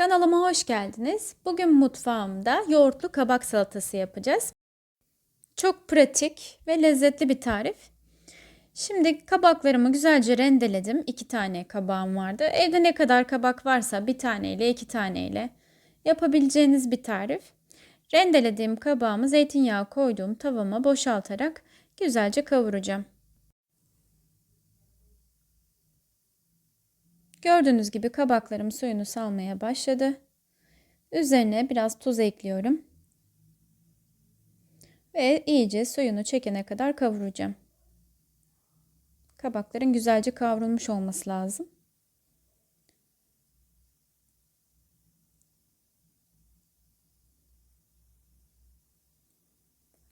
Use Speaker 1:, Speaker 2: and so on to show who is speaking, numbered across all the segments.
Speaker 1: Kanalıma hoş geldiniz. Bugün mutfağımda yoğurtlu kabak salatası yapacağız. Çok pratik ve lezzetli bir tarif. Şimdi kabaklarımı güzelce rendeledim. İki tane kabağım vardı. Evde ne kadar kabak varsa bir taneyle iki taneyle yapabileceğiniz bir tarif. Rendelediğim kabağımı zeytinyağı koyduğum tavama boşaltarak güzelce kavuracağım. Gördüğünüz gibi kabaklarım suyunu salmaya başladı. Üzerine biraz tuz ekliyorum. Ve iyice suyunu çekene kadar kavuracağım. Kabakların güzelce kavrulmuş olması lazım.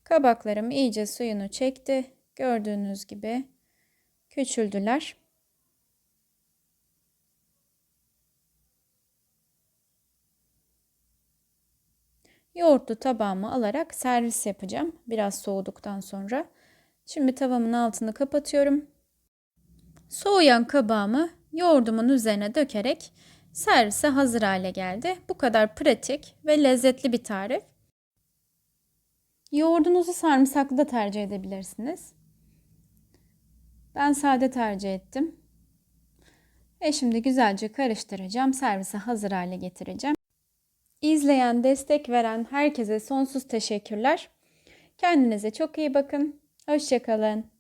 Speaker 1: Kabaklarım iyice suyunu çekti. Gördüğünüz gibi küçüldüler. Yoğurtlu tabağımı alarak servis yapacağım. Biraz soğuduktan sonra. Şimdi tavamın altını kapatıyorum. Soğuyan kabağımı yoğurdumun üzerine dökerek servise hazır hale geldi. Bu kadar pratik ve lezzetli bir tarif. Yoğurdunuzu sarımsaklı da tercih edebilirsiniz. Ben sade tercih ettim. Ve şimdi güzelce karıştıracağım. Servise hazır hale getireceğim. İzleyen, destek veren herkese sonsuz teşekkürler. Kendinize çok iyi bakın. Hoşçakalın.